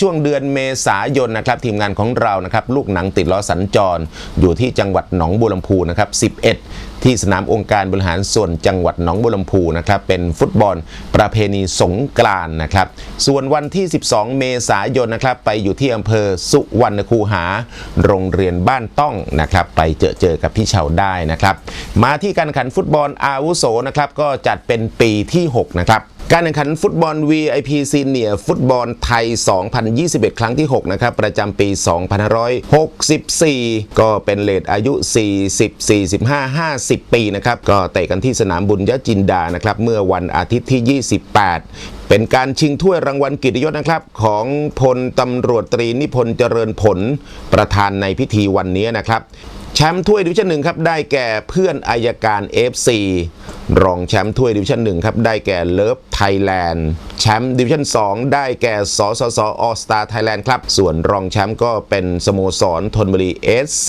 ช่วงเดือนเมษายนนะครับทีมงานของเรานะครับลูกหนังติดล้อสัญจร อยู่ที่จังหวัดหนองบัวลำพูนะครับ 11 ที่สนามองค์การบริหารส่วนจังหวัดหนองบัวลำพูนะครับเป็นฟุตบอลประเพณีสงกรานนะครับ ส่วนวันที่ 12 เมษายนนะครับไปอยู่ที่อำเภอสุวรรณคูหา โรงเรียนบ้านต้องนะครับไปเจอเจอกับพี่เฉาได้นะครับ มาที่การแข่งขันฟุตบอลอาวุโสนะครับก็จัดเป็นปีที่ 6 นะครับ การแข่งขันฟุตบอล VIP Senior ฟุตบอลไทย 2021 ครั้งที่ 6 นะครับ ประจำปี 2564 ก็เป็นเลทอายุ 40 45 50 ปีนะครับ ก็เตะกันที่สนามบุญยจินดานะครับ เมื่อวันอาทิตย์ที่ 28เป็นการชิงถ้วยรางวัลกิตยศนะครับ ของพลตำรวจตรีนิพนธ์เจริญผลประธานในพิธีวันนี้นะครับ แชมป์ถ้วยดิวิชั่นหนึ่งครับ ได้แก่เพื่อนอายการ FC รองแชมป์ถ้วยดิวิชั่นหนึ่งครับ ได้แก่เลิฟไทยแลนด์แชมป์ดิวิชั่น2 ได้แก่สสสออสตาไทยแลนด์ครับ ส่วนรองแชมป์ก็เป็นสโมสรธนบุรี SC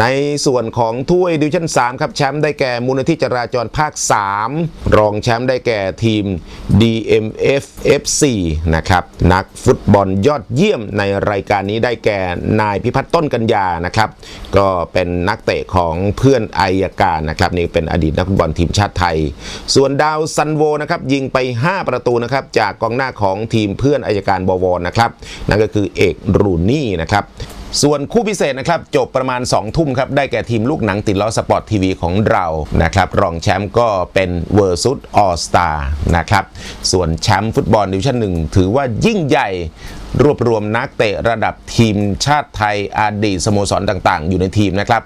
ในส่วนของถ้วยดิวิชั่น3ครับแชมป์ได้แก่มูลนิธิจราจรภาค 3 รองแชมป์ได้แก่ทีม DMF FC นะครับนักฟุตบอลยอดเยี่ยมในรายการนี้ได้แก่นายพิพัฒน์ต้นกัญญานะครับก็เป็นนักเตะของเพื่อนอายการนะครับนี่เป็นอดีตนักฟุตบอลทีมชาติไทย ส่วนดาวซันโวนะครับยิงไป 5 ประตูนะครับจากกองหน้าของทีมเพื่อนอายการบวรนะครับนั่นก็คือเอกรูนี่นะครับส่วนคู่พิเศษนะครับจบประมาณ 2 ทุ่มครับได้แก่ทีมลูกหนังติดล้อสปอร์ตทีวีของเรานะครับรองแชมป์ก็เป็นเวอร์ซุดออสตานะครับส่วนแชมป์ฟุตบอลดิวิชั่นหนึ่งถือว่ายิ่งใหญ่รวบรวมนักเตะระดับทีมชาติไทยอดีตสโมสรต่างๆ อยู่ในทีมนะครับ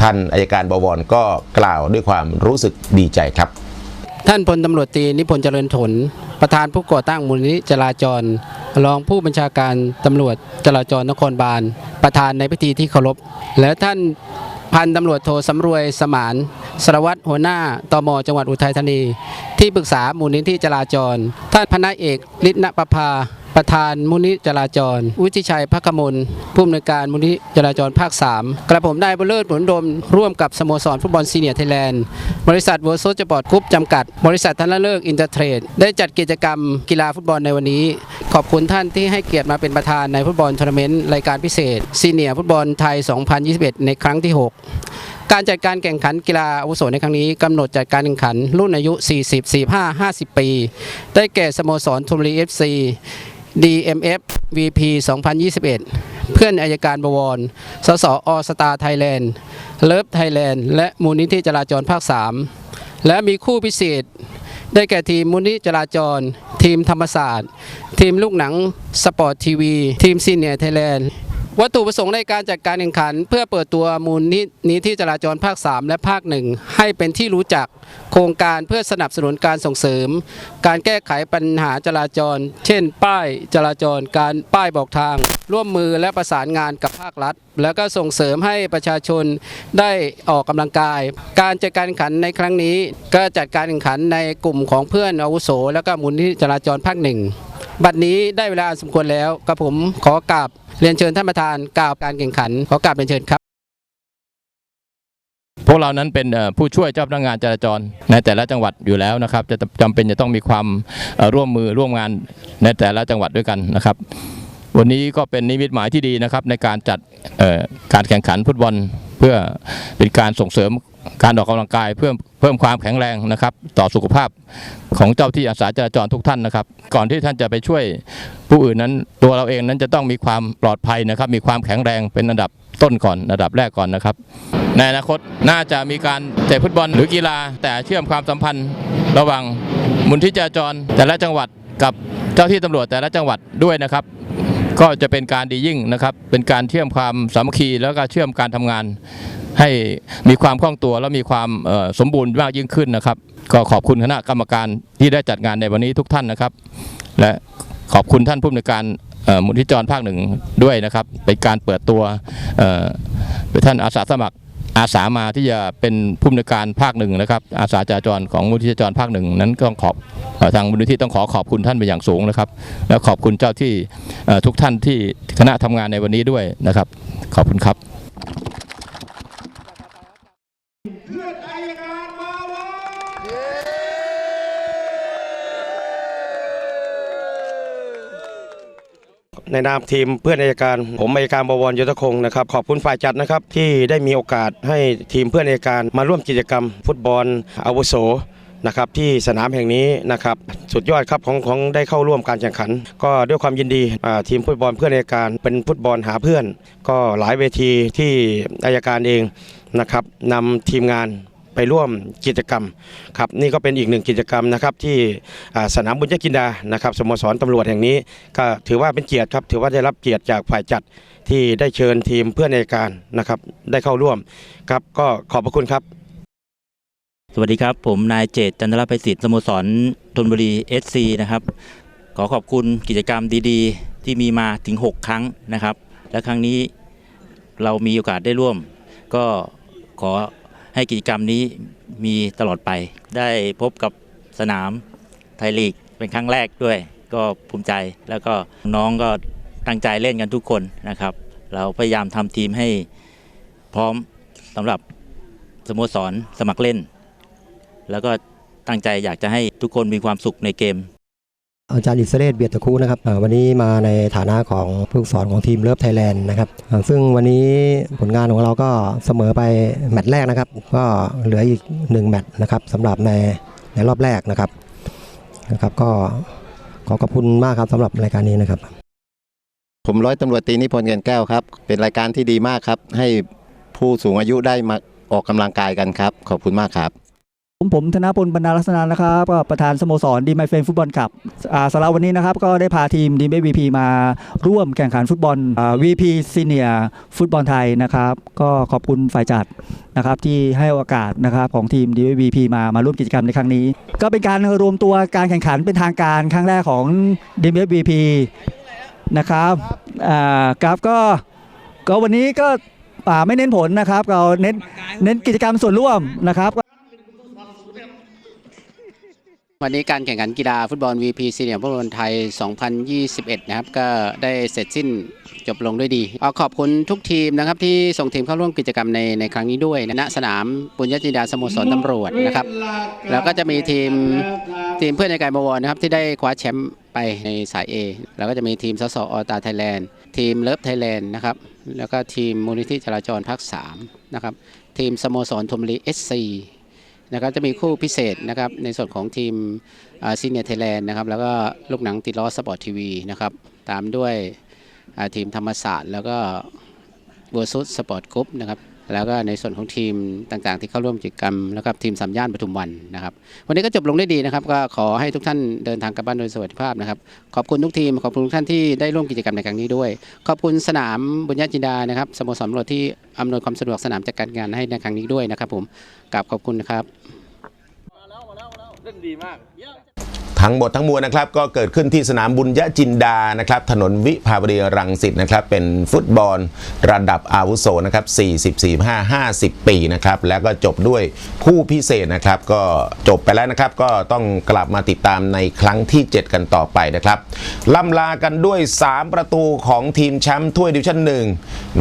ท่านอายการบวรก็กล่าวด้วยความรู้สึกดีใจครับ ท่านพลตำรวจตรีนิพนธ์เจริญผลประธานผู้ก่อตั้งมูลนิธิจราจร รองผู้บัญชาการตำรวจจราจรนครบาล ประธานในพิธีที่เคารพ และท่านพันตำรวจโทสำรวยสมานสารวัตรหัวหน้าตมจังหวัดอุทัยธานี ที่ปรึกษามูลนิธิจราจร ท่านพนักเอกฤทธิ์ณประภา ประธานมูลนิธิจราจร วุฒิชัยพักมลผู้อำนวยการมูลนิธิจราจรภาค 3 กระผมได้บุญเลิศผลดม ร่วมกับสโมสรฟุตบอลซีเนียร์ไทยแลนด์ บริษัทเวอร์โซจบอร์ดกรุ๊ปจำกัด บริษัทธนเลิกอินเตอร์เทรด ได้จัดกิจกรรมกีฬาฟุตบอลในวันนี้ ขอบคุณท่านที่ให้เกียรติมาเป็นประธานในฟุตบอลทัวร์นาเมนต์รายการพิเศษซีเนียร์ฟุตบอลไทย 2021 ในครั้งที่ 6การจัดการแข่งขันกีฬาอาวุโสในครั้งนี้กำหนดจัดการแข่งขันรุ่นอายุ 40 45 50 ปี ได้แก่สโมสรทุมรี FC DMF VP 2021 เพื่อนอายการบวร สสอสตาไทยแลนด์ เลิฟไทยแลนด์ และมูลนิธิจราจรภาค 3 และมีคู่พิเศษ ได้แก่ทีมมูลนิธิจราจร ทีมธรรมศาสตร์ ทีมลูกหนังสปอร์ตทีวี ทีมซีเนียร์ไทยแลนด์ วัตถุประสงค์ในการจัดการแข่งขัน เพื่อเปิดตัวมูลนิธิจราจรภาค 3 และภาค 1 ให้เป็นที่รู้จักโครงการเพื่อสนับสนุนการส่งเสริม การแก้ไขปัญหาจราจร เช่น ป้ายจราจร การป้ายบอกทาง ร่วมมือและประสานงานกับภาครัฐ แล้วก็ส่งเสริมให้ประชาชนได้ออกกำลังกาย การจัดการแข่งขันในครั้งนี้ ก็จัดการแข่งขันในกลุ่มของเพื่อนอาวุโส แล้วก็มูลนิธิจราจรภาคหนึ่งบัดนี้ได้เวลาสมควรแล้วกับผมขอกราบ เรียนเชิญท่านประธานกล่าวการแข่งขันขอกราบเรียนเชิญครับ พวกเรานั้นเป็นผู้ช่วยเจ้าพนักงานจราจรในแต่ละจังหวัดอยู่แล้วนะครับ จะจำเป็นจะต้องมีความร่วมมือร่วมงานในแต่ละจังหวัดด้วยกันนะครับ วันนี้ก็เป็นนิมิตหมายที่ดีนะครับในการจัดการแข่งขันฟุตบอลเพื่อเป็นการส่งเสริม การออกกำลังกายเพื่อเพิ่มความแข็งแรงนะครับ ต่อสุขภาพของเจ้าที่อาสาจราจรทุกท่านนะครับ ก่อนที่ท่านจะไปช่วยผู้อื่นนั้น ตัวเราเองนั้นจะต้องมีความปลอดภัยนะครับ มีความแข็งแรงเป็นอันดับต้นก่อนอันดับแรกก่อนนะครับ ในอนาคตน่าจะมีการเตะฟุตบอลหรือกีฬา แต่เชื่อมความสัมพันธ์ ระหว่างมูลที่จราจรแต่ละจังหวัดกับเจ้าที่ตำรวจแต่ละจังหวัดด้วยนะครับ ก็จะเป็นการดียิ่งนะครับ เป็นการเชื่อมความสามัคคีแล้วก็เชื่อมการทำงาน ให้มีความคล่องตัวและมีความสมบูรณ์มากยิ่งขึ้นนะครับ ก็ขอบคุณคณะกรรมการที่ได้จัดงานในวันนี้ทุกท่านนะครับ และขอบคุณท่านผู้อำนวยการมูลที่จรภาคหนึ่งด้วยนะครับ เป็นการเปิดตัวท่านอาสาสมัคร อาสามาที่จะเป็นผู้อำนวยการภาคหนึ่งนะครับ อาสาจราจรของมูลที่จรภาคหนึ่งนั้นก็ต้องขอบทางมูลนิธิต้องขอขอบคุณท่านเป็นอย่างสูงนะครับ และขอบคุณเจ้าที่ทุกท่านที่คณะทำงานในวันนี้ด้วยนะครับ ขอบคุณครับ ข ในนามทีมเพื่อนอายการ ผมอายการบวรยุทธคงนะครับขอบคุณฝ่ายจัดนะครับที่ได้มีโอกาสให้ทีมเพื่อนอายการมาร่วมกิจกรรม ฟุตบอลอาวุโสนะครับที่สนามแห่งนี้นะครับสุดยอดครับของของได้เข้าร่วมการแข่งขัน ก็ด้วยความยินดีทีมฟุตบอลเพื่อนอายการเป็นฟุตบอลหาเพื่อน ก็หลายเวทีที่อายการเองนะครับนำทีมงาน ไปร่วมกิจกรรมครับนี่ก็เป็นอีกหนึ่งกิจกรรมนะครับที่สนามบุญยกินดานะครับสโมสรตำรวจแห่งนี้ ก็ถือว่าเป็นเกียรติครับถือว่าได้รับเกียรติจากฝ่ายจัดที่ได้เชิญทีมเพื่อนในการนะครับได้เข้าร่วมครับก็ขอบพระคุณครับ สวัสดีครับ ผมนายเจตจันทรประสิทธิ์สโมสรธนบุรีเอสซีนะครับขอขอบคุณกิจกรรมดีๆ ที่มีมาถึง 6 ครั้งนะครับ และครั้งนี้เรามีโอกาสได้ร่วม ก็ขอ ให้กิจกรรมนี้มีตลอดไป ได้พบกับสนามไทยลีกเป็นครั้งแรกด้วย ก็ภูมิใจแล้วก็น้องก็ตั้งใจเล่นกันทุกคนนะครับ เราพยายามทำทีมให้พร้อมสำหรับสโมสรสมัครเล่น แล้วก็ตั้งใจอยากจะให้ทุกคนมีความสุขในเกม อาจารย์อิสเรศเบียดตะคูนะครับวันนี้มาในฐานะของผู้สอนของทีมเลิฟไทยแลนด์นะครับซึ่งวันนี้ผลงานของเราก็เสมอไปแมตช์แรกนะครับ ก็เหลืออีกหนึ่งแมตช์นะครับสำหรับในในรอบแรกนะครับนะครับ ก็ขอขอบคุณมากครับสำหรับรายการนี้นะครับ ผมร้อยตำรวจตีนิพนธ์เงินแก้วครับ เป็นรายการที่ดีมากครับ ให้ผู้สูงอายุได้มาออกกำลังกายกันครับ ขอบคุณมากครับ ผมผมธนพลบรรณาลักษณะนะครับก็ประธานสโมสรดีไมเฟนฟุตบอลกับสำหรับวันนี้นะครับก็ได้พาทีมดีเมวีพีมาร่วมแข่งขันฟุตบอลวีพีซีเนียฟุตบอลไทยนะครับ ก็ขอบคุณฝ่ายจัดนะครับที่ให้โอกาสนะครับของทีมดีไมวีพีมามาร่วมกิจกรรมในครั้งนี้ ก็เป็นการรวมตัวการแข่งขันเป็นทางการครั้งแรกของดีเมวีพีนะครับอ่าครับก็ก็วันนี้ก็อ่าไม่เน้นผลนะครับ เราเน้นเน้นกิจกรรมส่วนร่วมนะครับ วันนี้การแข่งขันกีฬาฟุตบอล VP ซีเนียร์ฟุตบอลไทย 2021 นะครับ ก็ได้เสร็จสิ้นจบลงด้วยดีเอาขอบคุณทุกทีมนะครับ ที่ส่งทีมเข้าร่วมกิจกรรมในในครั้งนี้ด้วยณสนามปุญญจินดาสโมสรตำรวจนะครับ แล้วก็จะมีทีมทีมเพื่อนในการบวรนะครับ ที่ได้คว้าแชมป์ไปในสาย A แล้วก็จะมีทีมสสอตาไทยแลนด์ทีมเลิฟไทยแลนด์นะครับ แล้วก็ทีมมูลนิธิจราจรภาค3นะครับ ทีมสโมสรธนบุรี SC นะครับจะมีคู่พิเศษนะครับในส่วนของทีมซีเนียร์ไทยแลนด์นะครับแล้วก็ลูกหนังติดล้อสปอร์ตทีวีนะครับตามด้วยทีมธรรมศาสตร์ แล้วก็เวอร์ซุสสปอร์ตกรุ๊ปนะครับ แล้วก็ในส่วนของทีมต่างๆ ที่เข้าร่วมกิจกรรมแล้วก็ทีมสามย่านปทุมวันนะครับ วันนี้ก็จบลงได้ดีนะครับ ก็ขอให้ทุกท่านเดินทางกลับบ้านโดยสวัสดิภาพนะครับขอบคุณทุกทีมขอบคุณทุกท่านที่ได้ร่วมกิจกรรมในครั้งนี้ด้วย ขอบคุณสนามบุญญาจินดานะครับสโมสรตำรวจที่อำนวยความสะดวกสนามจัดการงานให้ในครั้งนี้ด้วยนะครับ ผมกราบขอบคุณนะครับ ทั้งหมดทั้งมวลนะครับก็เกิดขึ้นที่สนามบุญยจินดานะครับถนนวิภาวดีรังสิตนะครับเป็นฟุตบอลระดับอาวุโสนะครับ40 45 50 ปีนะครับแล้วก็จบด้วยคู่พิเศษนะครับก็จบไปแล้วนะครับก็ต้องกลับมาติดตามในครั้งที่ 7 กันต่อไปนะครับล่ำลากันด้วย 3 ประตูของทีมแชมป์ถ้วยดิวิชั่นหนึ่ง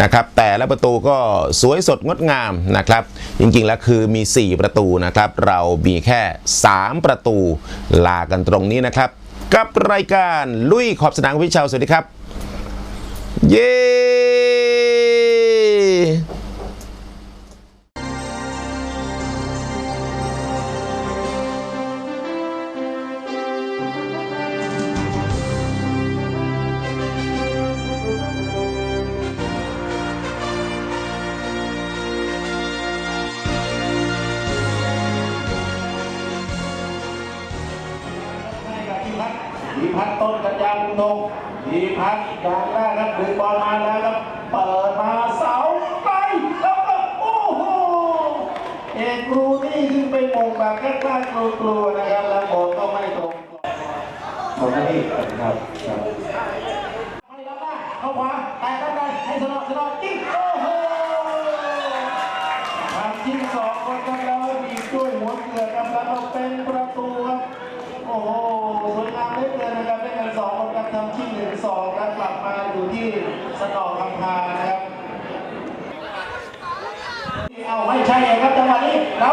นะครับแต่ละประตูก็สวยสดงดงามนะครับจริงๆแล้วคือมี 4 ประตูนะครับเรามีแค่ 3 ประตูลากันตรงนี้นะครับ กับรายการลุยขอบสนามวิชาวสวัสดีครับ เย้ ทีพัดต้นกัญญาบุญทงทีพัดกลางแรกครับดึงบอลมาแล้วครับ เปิดมาเสาไกลแล้วก็โอ้โห เอกครูนี่ขึ้นไปมงแบบกล้ากลัวๆนะครับ แล้วบอลก็ไม่ตรงหมดหน้าที่ครับครับไม่รับได้เข้าขวาแต่ด้านในให้สนอสนอจิ้งโอ้โหทำจิ้งสอง สนองคำพานะครับ เอาไม่ใช่ครับจังหวะนี้เรา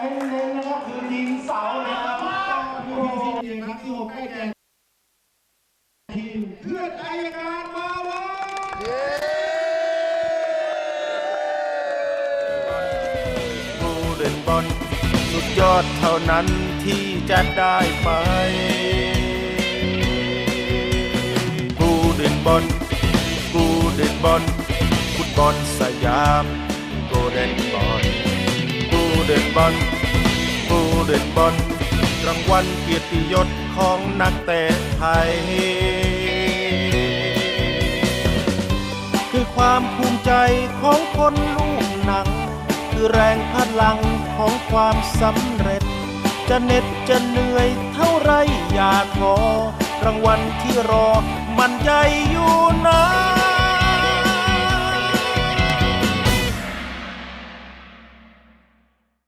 เน้นๆนะครับคือยิงเสานะครับโอ้ยนักที่หกได้แก่ทีมเพื่อนอายการมาว่าผู้เล่นบอลสุดยอดเท่านั้นที่จะได้ไป ผู้เล่นบอลผู้เล่นบอลฟุตบอลสยามโกลเด้นบอล เล่นบอลผู้เล่นบอลรางวัลเกียรติยศของนักเตะไทย คือความภูมิใจของคนลูกหนัง คือแรงพลังของความสำเร็จ จะเหน็ดจะเหนื่อยเท่าไรอย่าท้อรางวัลที่รอมันใหญ่อยู่นะ